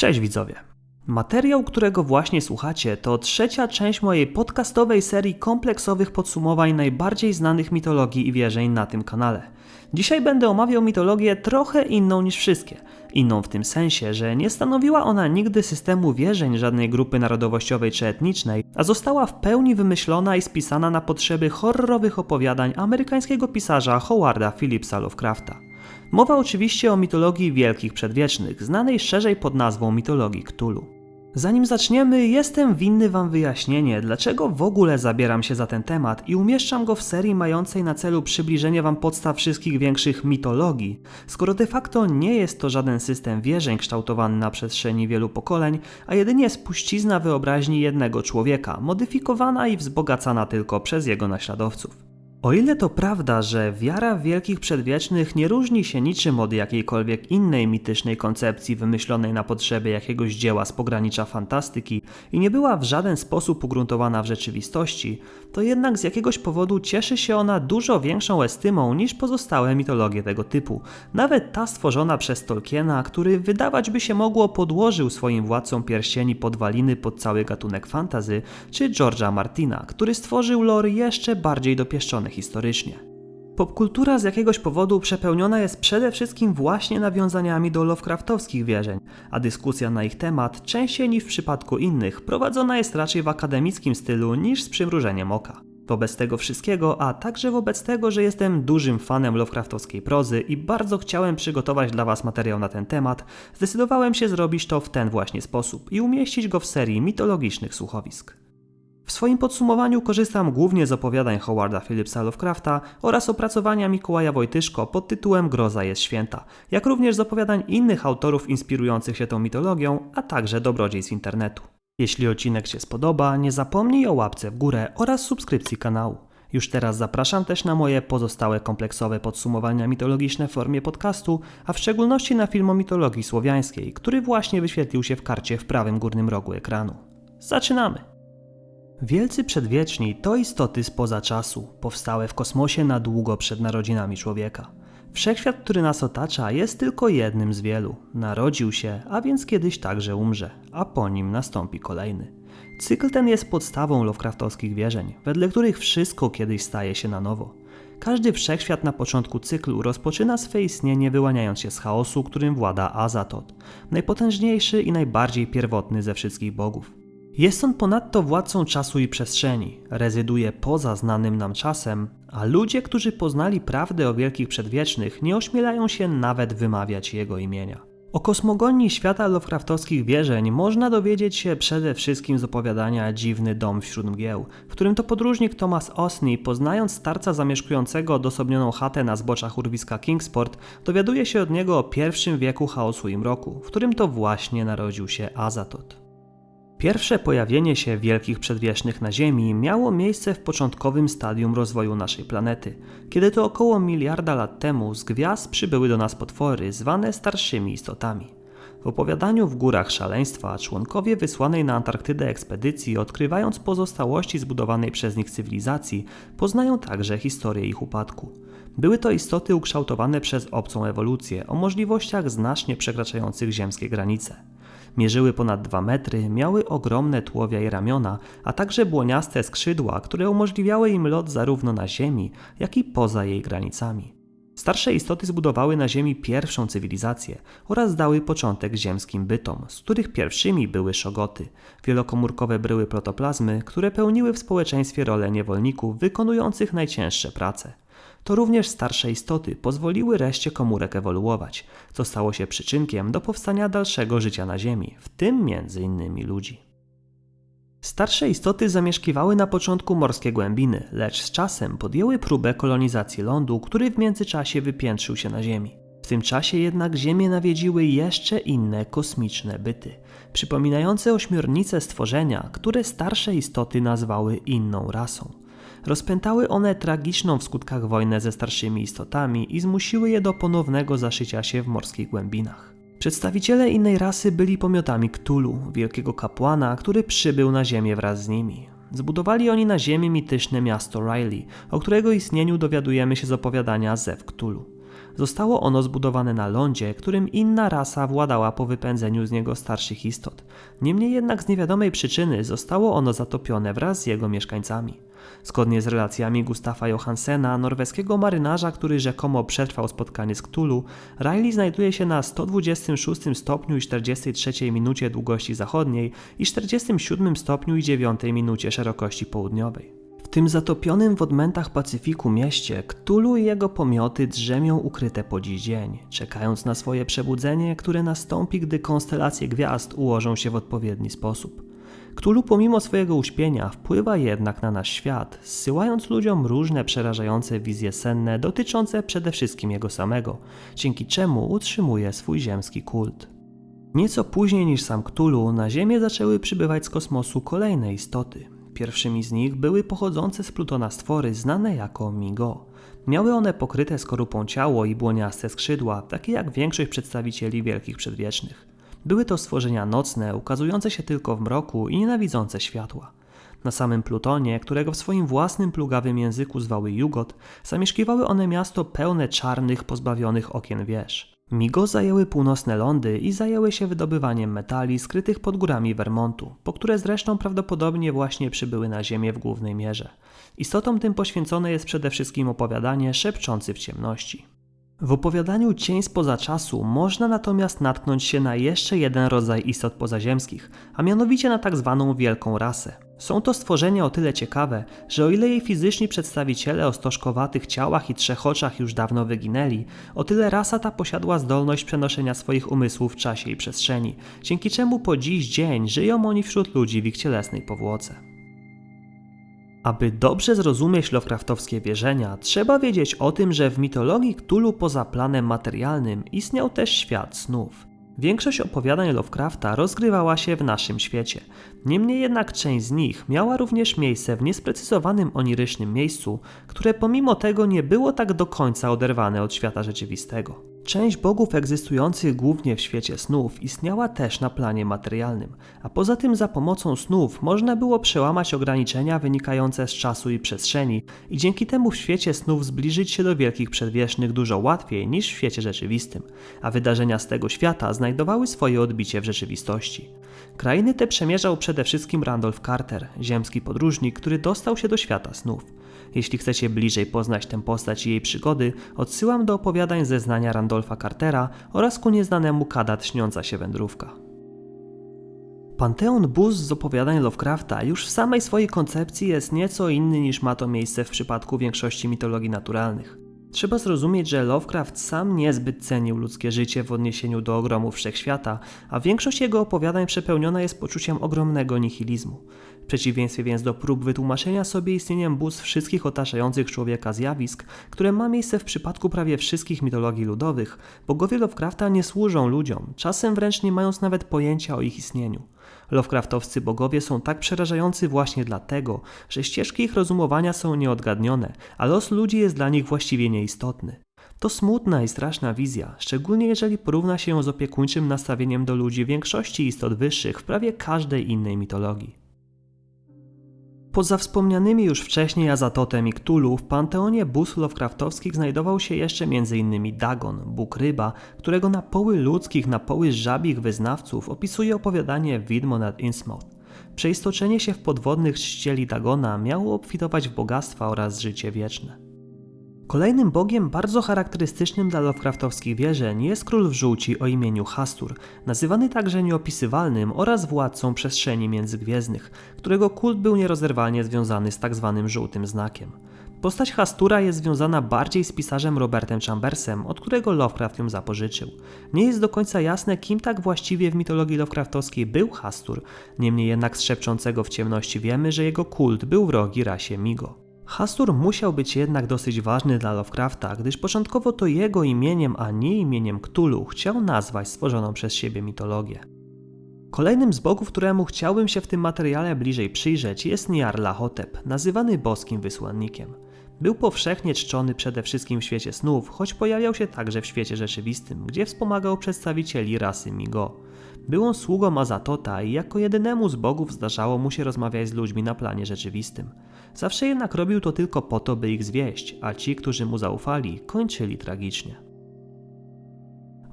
Cześć widzowie. Materiał, którego właśnie słuchacie, to trzecia część mojej podcastowej serii kompleksowych podsumowań najbardziej znanych mitologii i wierzeń na tym kanale. Dzisiaj będę omawiał mitologię trochę inną niż wszystkie. Inną w tym sensie, że nie stanowiła ona nigdy systemu wierzeń żadnej grupy narodowościowej czy etnicznej, a została w pełni wymyślona i spisana na potrzeby horrorowych opowiadań amerykańskiego pisarza Howarda Phillipsa Lovecrafta. Mowa oczywiście o mitologii wielkich przedwiecznych, znanej szerzej pod nazwą mitologii Cthulhu. Zanim zaczniemy, jestem winny Wam wyjaśnienie, dlaczego w ogóle zabieram się za ten temat i umieszczam go w serii mającej na celu przybliżenie Wam podstaw wszystkich większych mitologii, skoro de facto nie jest to żaden system wierzeń kształtowany na przestrzeni wielu pokoleń, a jedynie spuścizna wyobraźni jednego człowieka, modyfikowana i wzbogacana tylko przez jego naśladowców. O ile to prawda, że wiara w wielkich przedwiecznych nie różni się niczym od jakiejkolwiek innej mitycznej koncepcji wymyślonej na potrzeby jakiegoś dzieła z pogranicza fantastyki i nie była w żaden sposób ugruntowana w rzeczywistości, to jednak z jakiegoś powodu cieszy się ona dużo większą estymą niż pozostałe mitologie tego typu. Nawet ta stworzona przez Tolkiena, który wydawać by się mogło podłożył swoim władcom pierścieni podwaliny pod cały gatunek fantazy, czy George'a Martina, który stworzył lore jeszcze bardziej dopieszczony historycznie. Popkultura z jakiegoś powodu przepełniona jest przede wszystkim właśnie nawiązaniami do Lovecraftowskich wierzeń, a dyskusja na ich temat, częściej niż w przypadku innych, prowadzona jest raczej w akademickim stylu niż z przymrużeniem oka. Wobec tego wszystkiego, a także wobec tego, że jestem dużym fanem Lovecraftowskiej prozy i bardzo chciałem przygotować dla Was materiał na ten temat, zdecydowałem się zrobić to w ten właśnie sposób i umieścić go w serii mitologicznych słuchowisk. W swoim podsumowaniu korzystam głównie z opowiadań Howarda Phillipsa Lovecrafta oraz opracowania Mikołaja Wojtyszko pod tytułem Groza jest święta, jak również z opowiadań innych autorów inspirujących się tą mitologią, a także dobrodziejstw internetu. Jeśli odcinek Ci się spodoba, nie zapomnij o łapce w górę oraz subskrypcji kanału. Już teraz zapraszam też na moje pozostałe kompleksowe podsumowania mitologiczne w formie podcastu, a w szczególności na film o mitologii słowiańskiej, który właśnie wyświetlił się w karcie w prawym górnym rogu ekranu. Zaczynamy! Wielcy przedwieczni to istoty spoza czasu, powstałe w kosmosie na długo przed narodzinami człowieka. Wszechświat, który nas otacza, jest tylko jednym z wielu. Narodził się, a więc kiedyś także umrze, a po nim nastąpi kolejny. Cykl ten jest podstawą Lovecraftowskich wierzeń, wedle których wszystko kiedyś staje się na nowo. Każdy wszechświat na początku cyklu rozpoczyna swe istnienie wyłaniając się z chaosu, którym włada Azatoth, najpotężniejszy i najbardziej pierwotny ze wszystkich bogów. Jest on ponadto władcą czasu i przestrzeni, rezyduje poza znanym nam czasem, a ludzie, którzy poznali prawdę o wielkich przedwiecznych, nie ośmielają się nawet wymawiać jego imienia. O kosmogonii świata Lovecraftowskich wierzeń można dowiedzieć się przede wszystkim z opowiadania Dziwny dom wśród mgieł, w którym to podróżnik Thomas Osney, poznając starca zamieszkującego odosobnioną chatę na zboczach urwiska Kingsport, dowiaduje się od niego o pierwszym wieku chaosu i mroku, w którym to właśnie narodził się Azatoth. Pierwsze pojawienie się wielkich przedwiecznych na Ziemi miało miejsce w początkowym stadium rozwoju naszej planety, kiedy to około miliarda lat temu z gwiazd przybyły do nas potwory zwane starszymi istotami. W opowiadaniu w Górach Szaleństwa członkowie wysłanej na Antarktydę ekspedycji, odkrywając pozostałości zbudowanej przez nich cywilizacji, poznają także historię ich upadku. Były to istoty ukształtowane przez obcą ewolucję o możliwościach znacznie przekraczających ziemskie granice. Mierzyły ponad 2 metry, miały ogromne tułowia i ramiona, a także błoniaste skrzydła, które umożliwiały im lot zarówno na Ziemi, jak i poza jej granicami. Starsze istoty zbudowały na Ziemi pierwszą cywilizację oraz dały początek ziemskim bytom, z których pierwszymi były szogoty, wielokomórkowe bryły protoplazmy, które pełniły w społeczeństwie rolę niewolników wykonujących najcięższe prace to również starsze istoty pozwoliły reszcie komórek ewoluować, co stało się przyczynkiem do powstania dalszego życia na Ziemi, w tym innymi ludzi. Starsze istoty zamieszkiwały na początku morskie głębiny, lecz z czasem podjęły próbę kolonizacji lądu, który w międzyczasie wypiętrzył się na Ziemi. W tym czasie jednak Ziemię nawiedziły jeszcze inne kosmiczne byty, przypominające ośmiornice stworzenia, które starsze istoty nazwały inną rasą. Rozpętały one tragiczną w skutkach wojnę ze starszymi istotami i zmusiły je do ponownego zaszycia się w morskich głębinach. Przedstawiciele innej rasy byli pomiotami Cthulhu, wielkiego kapłana, który przybył na ziemię wraz z nimi. Zbudowali oni na ziemi mityczne miasto Riley, o którego istnieniu dowiadujemy się z opowiadania Zew Cthulhu. Zostało ono zbudowane na lądzie, którym inna rasa władała po wypędzeniu z niego starszych istot. Niemniej jednak z niewiadomej przyczyny zostało ono zatopione wraz z jego mieszkańcami. Zgodnie z relacjami Gustafa Johansena, norweskiego marynarza, który rzekomo przetrwał spotkanie z Cthulhu, Riley znajduje się na 126 stopniu i 43 minucie długości zachodniej i 47 stopniu i 9 minucie szerokości południowej. Tym zatopionym w odmętach Pacyfiku mieście Cthulhu i jego pomioty drzemią ukryte po dziś dzień, czekając na swoje przebudzenie, które nastąpi, gdy konstelacje gwiazd ułożą się w odpowiedni sposób. Cthulhu pomimo swojego uśpienia wpływa jednak na nasz świat, zsyłając ludziom różne przerażające wizje senne dotyczące przede wszystkim jego samego, dzięki czemu utrzymuje swój ziemski kult. Nieco później niż sam Cthulhu na Ziemię zaczęły przybywać z kosmosu kolejne istoty. Pierwszymi z nich były pochodzące z Plutona stwory znane jako Migo. Miały one pokryte skorupą ciało i błoniaste skrzydła, takie jak większość przedstawicieli wielkich przedwiecznych. Były to stworzenia nocne, ukazujące się tylko w mroku i nienawidzące światła. Na samym Plutonie, którego w swoim własnym plugawym języku zwały Jugot, zamieszkiwały one miasto pełne czarnych, pozbawionych okien wież. Migo zajęły północne lądy i zajęły się wydobywaniem metali skrytych pod górami Vermontu, po które zresztą prawdopodobnie właśnie przybyły na Ziemię w głównej mierze. Istotom tym poświęcone jest przede wszystkim opowiadanie Szepczący w ciemności. W opowiadaniu Cień spoza czasu można natomiast natknąć się na jeszcze jeden rodzaj istot pozaziemskich, a mianowicie na tak zwaną wielką rasę. Są to stworzenia o tyle ciekawe, że o ile jej fizyczni przedstawiciele o stożkowatych ciałach i trzech oczach już dawno wyginęli, o tyle rasa ta posiadła zdolność przenoszenia swoich umysłów w czasie i przestrzeni, dzięki czemu po dziś dzień żyją oni wśród ludzi w ich cielesnej powłoce. Aby dobrze zrozumieć Lovecraftowskie wierzenia, trzeba wiedzieć o tym, że w mitologii Cthulhu poza planem materialnym istniał też świat snów. Większość opowiadań Lovecrafta rozgrywała się w naszym świecie. Niemniej jednak część z nich miała również miejsce w niesprecyzowanym onirycznym miejscu, które pomimo tego nie było tak do końca oderwane od świata rzeczywistego. Część bogów egzystujących głównie w świecie snów istniała też na planie materialnym, a poza tym za pomocą snów można było przełamać ograniczenia wynikające z czasu i przestrzeni i dzięki temu w świecie snów zbliżyć się do wielkich przedwiecznych dużo łatwiej niż w świecie rzeczywistym, a wydarzenia z tego świata znajdowały swoje odbicie w rzeczywistości. Krainy te przemierzał przede wszystkim Randolph Carter, ziemski podróżnik, który dostał się do świata snów. Jeśli chcecie bliżej poznać tę postać i jej przygody, odsyłam do opowiadań zeznania Randolpha Cartera oraz ku nieznanemu Kadat śniąca się wędrówka. Panteon Buz z opowiadań Lovecrafta już w samej swojej koncepcji jest nieco inny niż ma to miejsce w przypadku większości mitologii naturalnych. Trzeba zrozumieć, że Lovecraft sam niezbyt cenił ludzkie życie w odniesieniu do ogromu wszechświata, a większość jego opowiadań przepełniona jest poczuciem ogromnego nihilizmu. Przeciwieństwie więc do prób wytłumaczenia sobie istnieniem bóstw wszystkich otaczających człowieka zjawisk, które ma miejsce w przypadku prawie wszystkich mitologii ludowych, bogowie Lovecrafta nie służą ludziom, czasem wręcz nie mając nawet pojęcia o ich istnieniu. Lovecraftowscy bogowie są tak przerażający właśnie dlatego, że ścieżki ich rozumowania są nieodgadnione, a los ludzi jest dla nich właściwie nieistotny. To smutna i straszna wizja, szczególnie jeżeli porówna się ją z opiekuńczym nastawieniem do ludzi większości istot wyższych w prawie każdej innej mitologii. Poza wspomnianymi już wcześniej Azatotem i Cthulhu, w panteonie bóstw Lovecraftowskich znajdował się jeszcze m.in. Dagon, Bóg ryba, którego na poły ludzkich, na poły żabich wyznawców opisuje opowiadanie Widmo nad Innsmouth. Przeistoczenie się w podwodnych czcieli Dagona miało obfitować w bogactwa oraz życie wieczne. Kolejnym bogiem bardzo charakterystycznym dla Lovecraftowskich wierzeń jest król w żółci o imieniu Hastur, nazywany także nieopisywalnym oraz władcą przestrzeni międzygwiezdnych, którego kult był nierozerwalnie związany z tzw. Tak żółtym znakiem. Postać Hastura jest związana bardziej z pisarzem Robertem Chambersem, od którego Lovecraft ją zapożyczył. Nie jest do końca jasne, kim tak właściwie w mitologii Lovecraftowskiej był Hastur, niemniej jednak z szepczącego w ciemności wiemy, że jego kult był wrogi rasie Migo. Hastur musiał być jednak dosyć ważny dla Lovecrafta, gdyż początkowo to jego imieniem, a nie imieniem Cthulhu chciał nazwać stworzoną przez siebie mitologię. Kolejnym z bogów, któremu chciałbym się w tym materiale bliżej przyjrzeć jest Nyarlathotep, nazywany boskim wysłannikiem. Był powszechnie czczony przede wszystkim w świecie snów, choć pojawiał się także w świecie rzeczywistym, gdzie wspomagał przedstawicieli rasy Migo. Był on sługą Azatota i jako jedynemu z bogów zdarzało mu się rozmawiać z ludźmi na planie rzeczywistym. Zawsze jednak robił to tylko po to, by ich zwieść, a ci, którzy mu zaufali, kończyli tragicznie.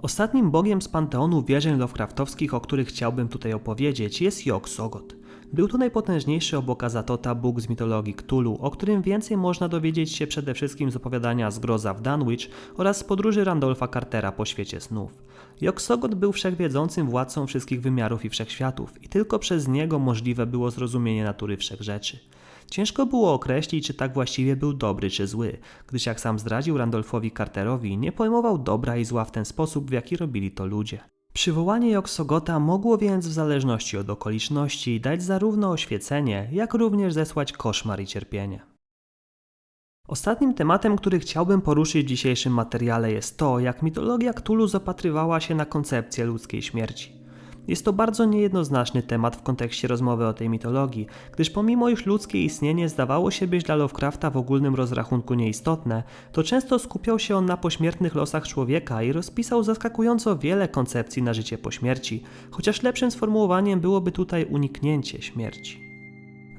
Ostatnim bogiem z panteonu wierzeń Lovecraftowskich, o których chciałbym tutaj opowiedzieć, jest Yog-Sothoth. Był to najpotężniejszy obok Azatota bóg z mitologii Cthulhu, o którym więcej można dowiedzieć się przede wszystkim z opowiadania Zgroza w Dunwich oraz z podróży Randolpha Cartera po świecie snów. Yog-Sothoth był wszechwiedzącym władcą wszystkich wymiarów i wszechświatów i tylko przez niego możliwe było zrozumienie natury wszechrzeczy. Ciężko było określić, czy tak właściwie był dobry czy zły, gdyż jak sam zdradził Randolphowi Carterowi, nie pojmował dobra i zła w ten sposób, w jaki robili to ludzie. Przywołanie Joksogota mogło więc w zależności od okoliczności dać zarówno oświecenie, jak również zesłać koszmar i cierpienie. Ostatnim tematem, który chciałbym poruszyć w dzisiejszym materiale jest to, jak mitologia Cthulhu zapatrywała się na koncepcję ludzkiej śmierci. Jest to bardzo niejednoznaczny temat w kontekście rozmowy o tej mitologii, gdyż pomimo iż ludzkie istnienie zdawało się być dla Lovecrafta w ogólnym rozrachunku nieistotne, to często skupiał się on na pośmiertnych losach człowieka i rozpisał zaskakująco wiele koncepcji na życie po śmierci, chociaż lepszym sformułowaniem byłoby tutaj uniknięcie śmierci.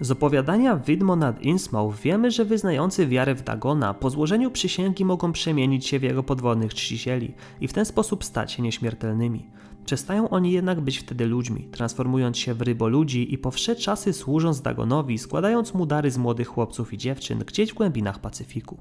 Z opowiadania Widmo nad Innsmouth wiemy, że wyznający wiarę w Dagona po złożeniu przysięgi mogą przemienić się w jego podwodnych czcicieli i w ten sposób stać się nieśmiertelnymi. Przestają oni jednak być wtedy ludźmi, transformując się w ryboludzi i po wsze czasy służąc Dagonowi, składając mu dary z młodych chłopców i dziewczyn gdzieś w głębinach Pacyfiku.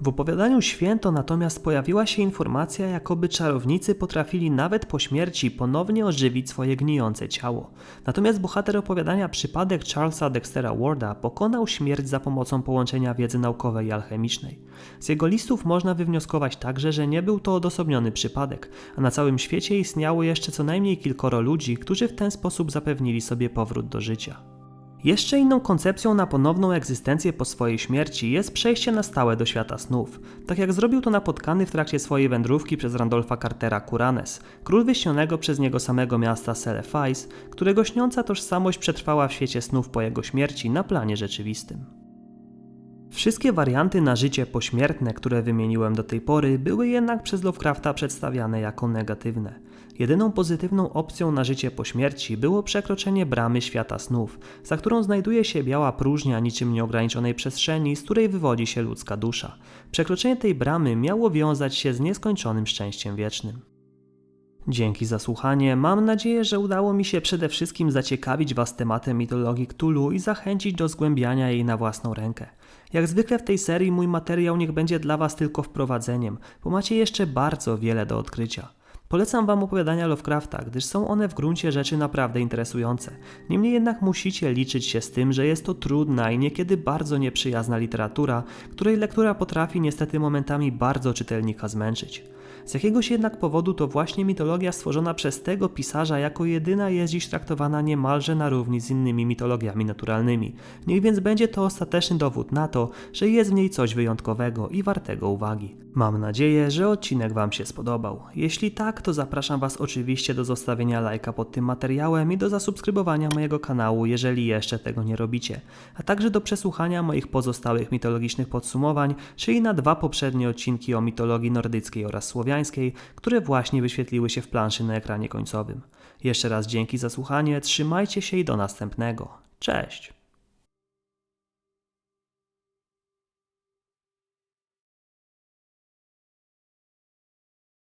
W opowiadaniu Święto natomiast pojawiła się informacja, jakoby czarownicy potrafili nawet po śmierci ponownie ożywić swoje gnijące ciało. Natomiast bohater opowiadania przypadek Charlesa Dextera Warda pokonał śmierć za pomocą połączenia wiedzy naukowej i alchemicznej. Z jego listów można wywnioskować także, że nie był to odosobniony przypadek, a na całym świecie istniało jeszcze co najmniej kilkoro ludzi, którzy w ten sposób zapewnili sobie powrót do życia. Jeszcze inną koncepcją na ponowną egzystencję po swojej śmierci jest przejście na stałe do świata snów, tak jak zrobił to napotkany w trakcie swojej wędrówki przez Randolpha Cartera Kuranes, król wyśnionego przez niego samego miasta Celefais, którego śniąca tożsamość przetrwała w świecie snów po jego śmierci na planie rzeczywistym. Wszystkie warianty na życie pośmiertne, które wymieniłem do tej pory, były jednak przez Lovecrafta przedstawiane jako negatywne. Jedyną pozytywną opcją na życie po śmierci było przekroczenie bramy świata snów, za którą znajduje się biała próżnia niczym nieograniczonej przestrzeni, z której wywodzi się ludzka dusza. Przekroczenie tej bramy miało wiązać się z nieskończonym szczęściem wiecznym. Dzięki za słuchanie. Mam nadzieję, że udało mi się przede wszystkim zaciekawić Was tematem mitologii Cthulhu i zachęcić do zgłębiania jej na własną rękę. Jak zwykle w tej serii mój materiał niech będzie dla Was tylko wprowadzeniem, bo macie jeszcze bardzo wiele do odkrycia. Polecam Wam opowiadania Lovecrafta, gdyż są one w gruncie rzeczy naprawdę interesujące. Niemniej jednak musicie liczyć się z tym, że jest to trudna i niekiedy bardzo nieprzyjazna literatura, której lektura potrafi niestety momentami bardzo czytelnika zmęczyć. Z jakiegoś jednak powodu to właśnie mitologia stworzona przez tego pisarza jako jedyna jest dziś traktowana niemalże na równi z innymi mitologiami naturalnymi. Niech więc będzie to ostateczny dowód na to, że jest w niej coś wyjątkowego i wartego uwagi. Mam nadzieję, że odcinek Wam się spodobał. Jeśli tak, to zapraszam Was oczywiście do zostawienia lajka pod tym materiałem i do zasubskrybowania mojego kanału, jeżeli jeszcze tego nie robicie, a także do przesłuchania moich pozostałych mitologicznych podsumowań, czyli na dwa poprzednie odcinki o mitologii nordyckiej oraz słowiańskiej, które właśnie wyświetliły się w planszy na ekranie końcowym. Jeszcze raz dzięki za słuchanie, trzymajcie się i do następnego. Cześć!